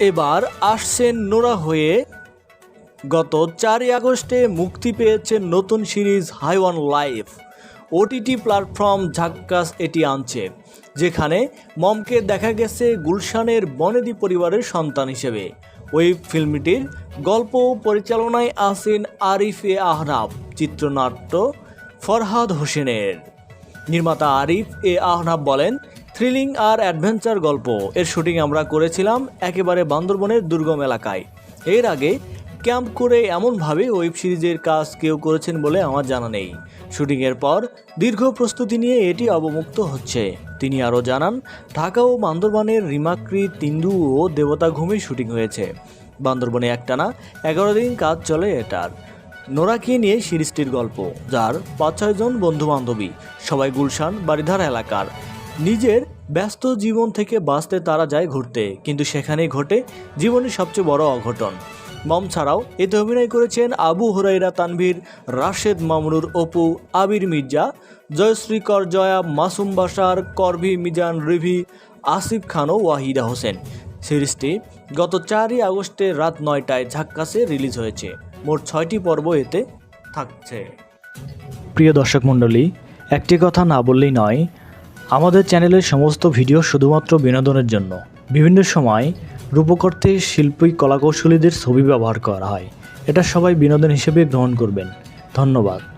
এবার আসছেন নোরা হয়ে গত চারই আগস্টে মুক্তি পেয়েছে নতুন series হাইওয়ান life. OTT platform Jhakaas এটি আনছে, যেখানে মমকে দেখা গেছে গুলশানের বনেদি পরিবারের সন্তান হিসেবে। ওই ফিল্মটির গল্প পরিচালনায় আছেন আরিফ এ আহনাব চিত্রনাট্য ফরহাদ হোসেনের। নির্মাতা আরিফ এ আহনাব বলেন থ্রিলিং আর অ্যাডভেঞ্চার গল্প। এর শুটিং আমরা করেছিলাম একেবারে বান্দরবনের দুর্গম এলাকায়। এর আগে ক্যাম্প করে এমনভাবে ওয়েব সিরিজের কাজ কেউ করেছেন বলে আমার জানা নেই। শুটিংয়ের পর দীর্ঘ প্রস্তুতি নিয়ে এটি অবমুক্ত হচ্ছে। তিনি আরও জানান, ঢাকা ও বান্দরবানের রিমাক্রি, তিন্দু ও দেবতা ঘুমে শুটিং হয়েছে। বান্দরবনে একটানা এগারো দিন কাজ চলে এটার। নোরাকে নিয়ে সিরিজটির গল্প, যার পাঁচ ছয়জন বন্ধু বান্ধবী সবাই গুলশান বাড়িধার এলাকার। নিজের ব্যস্ত জীবন থেকে বাঁচতে তারা যায় ঘুরতে, কিন্তু সেখানেই ঘটে জীবনের সবচেয়ে বড় অঘটন। মম ছাড়াও এতে অভিনয় করেছেন আবু হুরাইরা তানভীর, রাশেদ মামরুর অপু, আবির মির্জা জয়শ্রী কর জয়া, মাসুম বাসার করভি মিজান রিভি, আসিফ খান ও ওয়াহিদা হোসেন। সিরিজটি গত চারই আগস্টে রাত নয়টায় ঝাক্কাসে রিলিজ হয়েছে। মোট ছয়টি পর্ব এতে থাকছে। প্রিয় দর্শক মণ্ডলী, একটি কথা না বললেই নয় আমাদের চ্যানেলের সমস্ত ভিডিও শুধুমাত্র বিনোদনের জন্য। বিভিন্ন সময় রূপকর্তে শিল্পী কলাকৌশলীদের ছবি ব্যবহার করা হয়। এটা সবাই বিনোদন হিসেবে গ্রহণ করবেন। ধন্যবাদ।